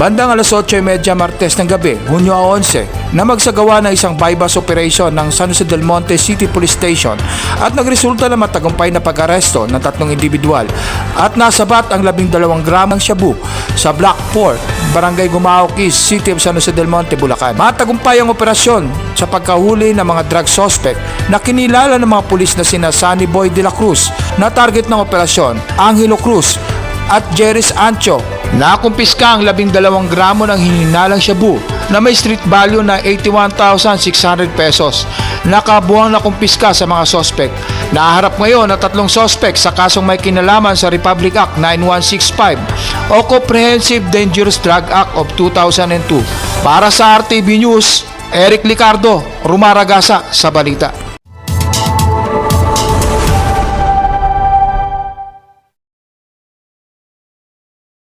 Bandang alas 8.30 Martes ng gabi, Hunyo 11, na magsagawa ng isang bypass operation ng San Jose del Monte City Police Station at nagresulta na matagumpay na pag-aresto ng tatlong individual at nasabat ang 12 gramang shabu sa Block 4, Barangay Gumaok East, City of San Jose del Monte, Bulacan. Matagumpay ang operasyon sa pagkahuli ng mga drug suspect na kinilala ng mga pulis na sina Sunny Boy de la Cruz na target ng operasyon, Angelo Cruz at Jeris Ancho. Nakumpiska ang 12 gramo ng hininalang shabu na may street value na 81,600 pesos. Nakabuang nakumpiska sa mga sospek. Naharap ngayon na tatlong sospek sa kasong may kinalaman sa Republic Act 9165 o Comprehensive Dangerous Drug Act of 2002. Para sa RTV News, Eric Licardo, Rumaragasa sa Balita.